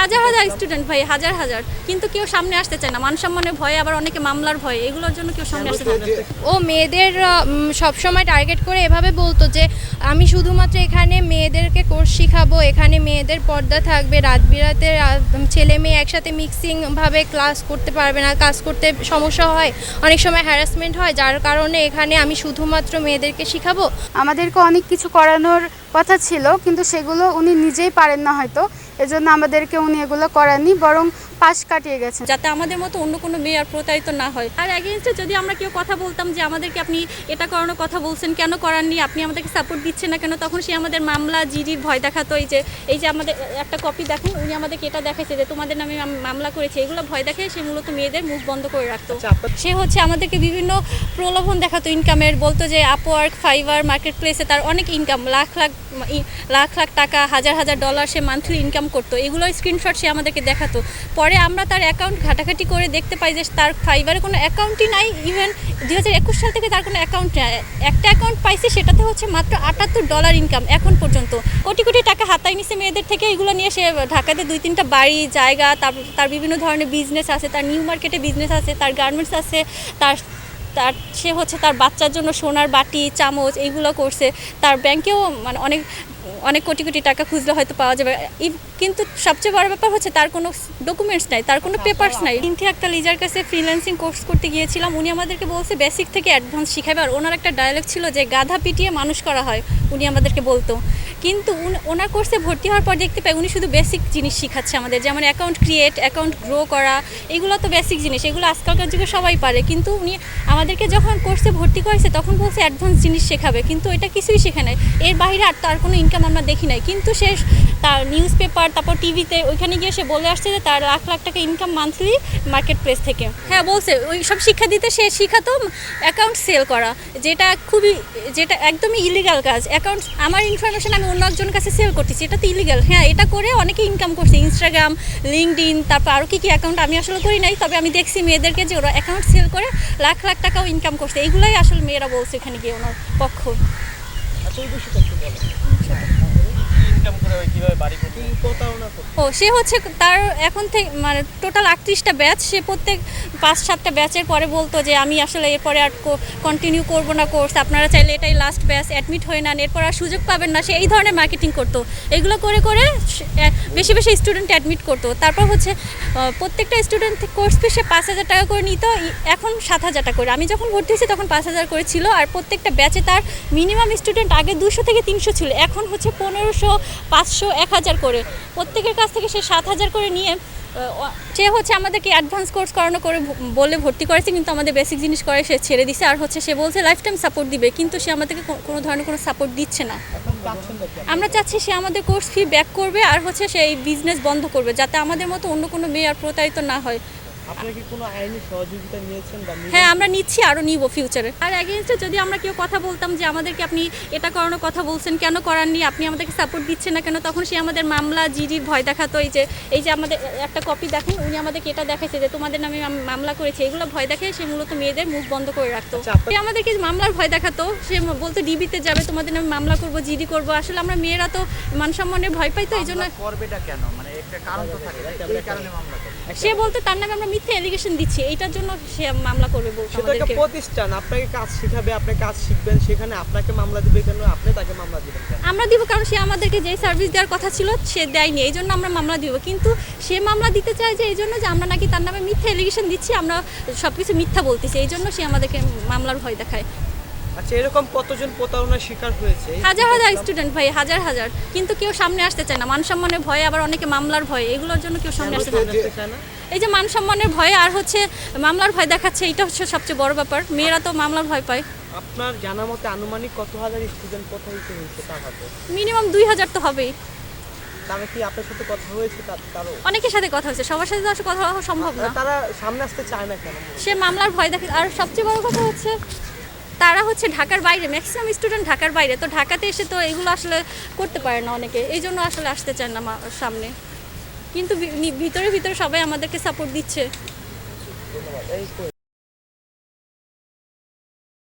হাজার হাজার স্টুডেন্ট ভাই হাজার হাজার। কিন্তু কেউ সামনে আসতে চায় না। মান সম্মানের ভয়ে আবার অনেকে মামলার ভয়ে। এগুলোর জন্য কেউ সামনে আসতে চায় না। ও মেয়েদের সব সময় টার্গেট করে এভাবে বলতো যে আমি শুধুমাত্র এখানে মেয়েদেরকে কোর্স শিখাবো এখানে মেয়েদের পর্দা থাকবে রাত বিরাতে ছেলে মেয়ে একসাথে মিক্সিং ভাবে ক্লাস করতে পারবে না কাজ করতে সমস্যা হয় অনেক সময় হ্যারাসমেন্ট হয় যার কারণে এখানে আমি শুধুমাত্র মেয়েদেরকে শিখাবো। আমাদেরকে অনেক কিছু করানোর কথা ছিল কিন্তু সেগুলো উনি নিজেই পারেন না হয়তো। এজন্য আমাদেরকে উনি এগুলো করাননি বরং পাশ কাটিয়ে গেছেন। যাতে আমাদের মতো অন্য কোনো মেয়ে আর প্রতারিত না হয়। আর এগেনস্টে যদি আমরা কেউ কথা বলতাম যে আমাদেরকে আপনি এটা করানোর কথা বলছেন কেন করাননি? আপনি আমাদেরকে সাপোর্ট দিচ্ছেন না কেন? তখন সে আমাদের মামলা জিডির ভয় দেখাতো এই যে এই যে আমাদের একটা কপি দেখেন উনি আমাদেরকে এটা দেখাইছে যে তোমাদের নামে মামলা করেছে। এগুলো ভয় দেখে সে মূলত মেয়েদের মুখ বন্ধ করে রাখতো। সে হচ্ছে আমাদেরকে বিভিন্ন প্রলোভন দেখাতো ইনকামের বলতো যে আপওয়ার্ক ফাইবার মার্কেট প্লেসে তার অনেক ইনকাম লাখ লাখ লাখ লাখ টাকা, হাজার হাজার ডলার সে মান্থলি ইনকাম করতো। এগুলো স্ক্রিনশট সে আমাদেরকে দেখাতো। পরে আমরা তার অ্যাকাউন্ট ঘাটাঘাটি করে দেখতে পাই যে তার ফাইবারে কোনো অ্যাকাউন্টই নাই। ইভেন দুই হাজার একুশ সাল থেকে তার কোনো অ্যাকাউন্ট একটা অ্যাকাউন্ট পাইছে, সেটাতে হচ্ছে মাত্র আটাত্তর ডলার ইনকাম এখন পর্যন্ত। কোটি কোটি টাকা হাতায় নিছে মেয়েদের থেকে। এগুলো নিয়ে সে ঢাকাতে দুই তিনটা বাড়ি, জায়গা, তার তার বিভিন্ন ধরনের বিজনেস আছে। তার নিউ মার্কেটে বিজনেস আছে, তার গার্মেন্টস আছে, তার তার, সে হচ্ছে তার বাচ্চার জন্য সোনার বাটি, চামচ এইগুলো করছে। তার ব্যাংকেও মানে অনেক অনেক কোটি কোটি টাকা খুঁজলে হয়তো পাওয়া যাবে। কিন্তু সবচেয়ে বড় ব্যাপার হচ্ছে তার কোনো ডকুমেন্টস নাই, তার কোনো পেপার্স নাই। কিন্তু একটা লিজার কাছে ফ্রিল্যান্সিং কোর্স করতে গিয়েছিলাম, উনি আমাদেরকে বলছে বেসিক থেকে অ্যাডভান্স শিখাবে। আর ওনার একটা ডায়ালগ ছিল যে গাধা পিটিয়ে মানুষ করা হয়, উনি আমাদেরকে বলতো। কিন্তু ওনার কোর্সে ভর্তি হওয়ার পর দেখতে পাই উনি শুধু বেসিক জিনিস শিখাচ্ছে আমাদের, যেমন অ্যাকাউন্ট ক্রিয়েট অ্যাকাউন্ট গ্রো করা, এগুলো তো বেসিক জিনিস, এগুলো আজকালকার যুগে সবাই পারে। কিন্তু উনি আমাদেরকে যখন কোর্সে ভর্তি করেছে, তখন বলছে অ্যাডভান্স জিনিস শেখাবে, কিন্তু এটা কিছুই শেখে নাই। এর বাইরে আর তার কোনো ইনকাম আমরা দেখি নাই। কিন্তু সে তার নিউজ পেপার তারপর টিভিতে ওইখানে গিয়ে সে বলে আসছে যে তার লাখ লাখ টাকা ইনকাম মান্থলি মার্কেট প্লেস থেকে। হ্যাঁ বলছে ওই সব শিক্ষা দিতে সে শিখাতো অ্যাকাউন্ট সেল করা যেটা খুবই যেটা একদমই ইলিগাল কাজ। অ্যাকাউন্ট আমার ইনফরমেশন আমি অন্য একজনের কাছে সেল করতেছি এটা তো ইলিগাল হ্যাঁ এটা করে অনেকে ইনকাম করছে ইনস্টাগ্রাম লিঙ্কড ইন তারপর আরও কী কী অ্যাকাউন্ট আমি আসলে করি নাই তবে আমি দেখছি মেয়েদেরকে যে ওরা অ্যাকাউন্ট সেল করে লাখ লাখ টাকাও ইনকাম করছে। এইগুলাই আসলে মেয়েরা বলছে এখানে গিয়ে ওনার পক্ষ। আচ্ছা ওই বিষয়টা একটু বলেন ইনকাম করে ওই কীভাবে বাড়ি করতে প্রতারণা করতে ও সে হচ্ছে তার এখন থেকে মানে টোটাল আটত্রিশটা ব্যাচ সে প্রত্যেক পাঁচ সাতটা ব্যাচের পরে বলতো যে আমি আসলে এরপরে আর কন্টিনিউ করব না কোর্স আপনারা চাইলে এটাই লাস্ট ব্যাচ অ্যাডমিট হয়ে নেন, এরপর আর সুযোগ পাবেন না, সে এই ধরনের মার্কেটিং করতো। এগুলো করে করে বেশি বেশি স্টুডেন্ট অ্যাডমিট করতো। তারপর হচ্ছে প্রত্যেকটা স্টুডেন্ট কোর্স ফি সে পাঁচ হাজার টাকা করে নিত এখন সাত হাজার টাকা করে। আমি যখন ভর্তি হয়েছি তখন পাঁচ হাজার করে ছিল, আর প্রত্যেকটা ব্যাচে তার মিনিমাম স্টুডেন্ট আগে দুশো থেকে তিনশো ছিল, এখন হচ্ছে পনেরোশো, পাঁচশো, এক হাজার করে। প্রত্যেকের কাছ থেকে সে সাত হাজার করে নিয়ে সে হচ্ছে আমাদেরকে অ্যাডভান্স কোর্স করানো করে বলে ভর্তি করেছে কিন্তু আমাদের বেসিক জিনিস করে সে ছেড়ে দিছে। আর হচ্ছে সে বলছে লাইফ টাইম সাপোর্ট দিবে। কিন্তু সে আমাদেরকে কোনো ধরনের কোনো সাপোর্ট দিচ্ছে না। আমরা চাচ্ছি সে আমাদের কোর্স ফি ব্যাক করবে আর হচ্ছে সে এই বিজনেস বন্ধ করবে যাতে আমাদের মতো অন্য কোনো মেয়ে আর প্রতারিত না হয়। হ্যাঁ আমরা নিচ্ছি আরও নিব ফিউচারে আর এগেনস্টে যদি আমরা কেউ কথা বলতাম যে আমাদেরকে আপনি এটা করানোর কথা বলছেন কেন করাননি? আপনি আমাদেরকে সাপোর্ট দিচ্ছেন না কেন? তখন সে আমাদের মামলা জিডির ভয় দেখাতো। এই যে এই যে আমাদের একটা কপি দেখেন উনি আমাদেরকে এটা দেখাইছে যে তোমাদের নামে মাম- মামলা করেছে। এগুলো ভয় দেখে সে মূলত মেয়েদের মুখ বন্ধ করে রাখতো। আচ্ছা, সে আমাদেরকে মামলার ভয় দেখাতো। সে বলতো ডিবিতে যাবে তোমাদের নামে মামলা করব জিডি করব। আসলে আমরা মেয়েরা তো মান সম্মানের ভয় পাই তো এই জন্য করবেটা কেন? মানে একটা কারণ তো থাকে এই কারণে মামলা করে সে বলতে তার নামে আমরা মিথ্যে এলিগেশন দিচ্ছি এইটার জন্য সে মামলা করবে বলতো আমাদেরকে। প্রতিষ্ঠান আপনাকে কাজ শিখাবে আপনি কাজ শিখবেন সেখানে আপনাকে মামলা দিবে কেন আপনি তাকে মামলা দিবেন আমরা দিব কারণ সে আমাদেরকে যেই সার্ভিস দেওয়ার কথা ছিল সে দেয়নি এই জন্য আমরা মামলা দিব। কিন্তু সে মামলা দিতে চায় যে এই জন্য যে আমরা নাকি তার নামে মিথ্যা এলিগেশন দিচ্ছি আমরা সব কিছু মিথ্যা বলতেছি এই জন্য সে আমাদেরকে মামলার ভয় দেখায়। আচ্ছা এরকম কতজন প্রতারণার শিকার হয়েছে? হাজার হাজার স্টুডেন্ট ভাই হাজার হাজার। কিন্তু কেউ সামনে আসতে চায় না। মান সম্মানের ভয়ে আবার অনেকে মামলার ভয়। এগুলোর জন্য কেউ সামনে আসতে চায় না। এই যে মান সম্মানের ভয় আর হচ্ছে মামলার ভয় দেখাচ্ছে এটা হচ্ছে সবচেয়ে বড় ব্যাপার। মেয়েরা তো মামলার ভয় পায়। আপনার জানা মতে আনুমানিক কত হাজার স্টুডেন্ট প্রতারিত হয়েছে তার হাতে মিনিমাম দুই হাজার তো হবেই। তারা কি আপনার সাথে কথা হয়েছে? তারও অনেকের সাথে কথা হচ্ছে সবার সাথে তো কথা হওয়া সম্ভব না। তারা সামনে আসতে চায় না কেন সে মামলার ভয় দেখে আর সবচেয়ে বড় কথা হচ্ছে তারা হচ্ছে ঢাকার বাইরে ম্যাক্সিমাম স্টুডেন্ট ঢাকার বাইরে। তো ঢাকাতে এসে তো এগুলো আসলে করতে পারে না অনেকে। এই জন্য আসলে আসতে চান না সামনে। কিন্তু ভিতরে ভিতরে সবাই আমাদেরকে সাপোর্ট দিচ্ছে।